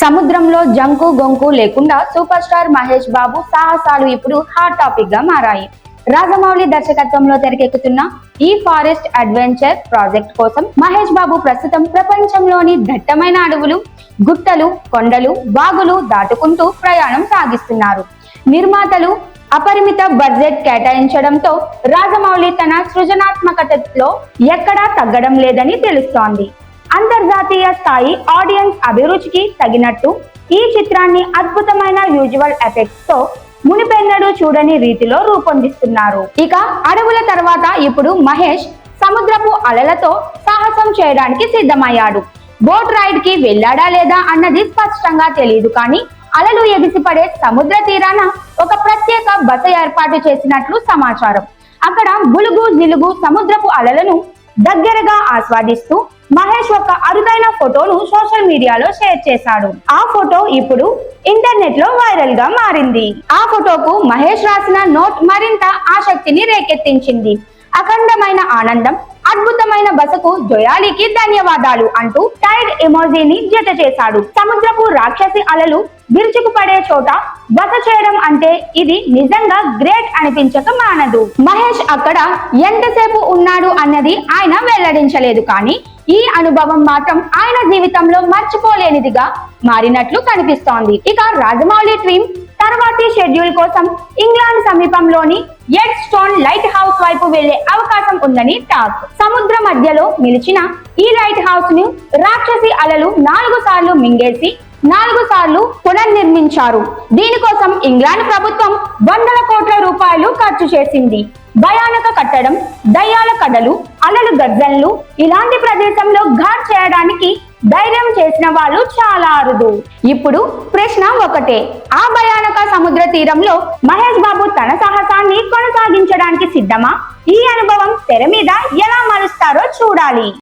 సముద్రంలో జంకు గొంకు లేకుండా సూపర్ స్టార్ మహేష్ బాబు సాహసాలు ఇప్పుడు హాట్ టాపిక్గా మారాయి. రాజమౌళి దర్శకత్వంలో తెరకెక్కుతున్న ఈ ఫారెస్ట్ అడ్వెంచర్ ప్రాజెక్ట్ కోసం మహేష్ బాబు ప్రస్తుతం ప్రపంచంలోని దట్టమైన అడవులు గుట్టలు కొండలు వాగులు దాటుకుంటూ ప్రయాణం సాగిస్తున్నారు. నిర్మాతలు అపరిమిత బడ్జెట్ కేటాయించడంతో రాజమౌళి తన సృజనాత్మకతలో ఎక్కడా తగ్గడం లేదని తెలుస్తోంది. అంతర్జాతీయ స్థాయి ఆడియన్స్ అభిరుచికి తగినట్టు ఈ చిత్రాన్ని అద్భుతమైన యూజువల్ ఎఫెక్ట్స్తో మునిపెన్నడూ చూడని రీతిలో రూపొందిస్తున్నారు. ఇక అడవుల తర్వాత ఇప్పుడు మహేష్ సముద్రపు అలలతో సాహసం చేయడానికి సిద్ధమయ్యాడు. బోట్ రైడ్కి వెళ్ళాడా లేదా అన్నది స్పష్టంగా తెలియదు కానీ అలలు ఎగిసిపడే సముద్ర తీరాన ఒక ప్రత్యేక బస ఏర్పాటు చేసినట్లు సమాచారం. అక్కడ బులుగు జిలుగు సముద్రపు అలలను దగ్గరగా ఆస్వాదిస్తూ మహేష్ ఒక అరుదైన ఫోటోను సోషల్ మీడియాలో షేర్ చేశాడు. ఆ ఫోటో ఇప్పుడు ఇంటర్నెట్లో వైరల్గా మారింది. ఆ ఫోటోకు మహేష్ రాసిన నోట్ మరింత ఆసక్తిని రేకెత్తించింది. అఖండమైన ఆనందం అద్భుతమైన బసకు జొయాలికి ధన్యవాదాలు అంటూ టైడ్ ఎమోజీని జత చేశాడు. సముద్రపు రాక్షసి అలలు విరుచుకుపడే చోట బస చేయడం అంటే ఇది నిజంగా గ్రేట్ అనిపించక మానదు. మహేష్ అక్కడ ఎంతసేపు ఉన్నాడు అన్నది ఆయన వెల్లడించలేదు కానీ ఈ అనుభవం మాత్రం ఆయన జీవితంలో మర్చిపోలేనిదిగా మారినట్లు కనిపిస్తోంది. ఇక రాజమౌళి ట్రీమ్ తర్వాతి షెడ్యూల్ కోసం ఇంగ్లాండ్ సమీపంలోని ఎడ్ స్టోన్ లైట్ హౌస్ వైపు వెళ్ళే అవకాశం ఉందని టాక్. సముద్ర మధ్యలో నిలిచిన ఈ లైట్ హౌస్ను రాక్షసి అలలు నాలుగు సార్లు మింగేసి నాలుగు సార్లు పునర్నిర్మించారు. దీనికోసం ఇంగ్లాండ్ ప్రభుత్వం వందల కోట్ల రూపాయలు ఖర్చు చేసింది. భయానక కట్టడం దయ్యాల కడలు అలలు గర్జన్లు ఇలాంటి ప్రదేశంలో ఘాట్ చేయడానికి ధైర్యం చేసిన వాళ్ళు చాలా అరుదు. ఇప్పుడు ప్రశ్న ఒకటే. ఆ భయానక సముద్ర తీరంలో మహేష్ బాబు తన సాహసాన్ని కొనసాగించడానికి సిద్ధమా? ఈ అనుభవం తెర మీద ఎలా మలుస్తారో చూడాలి.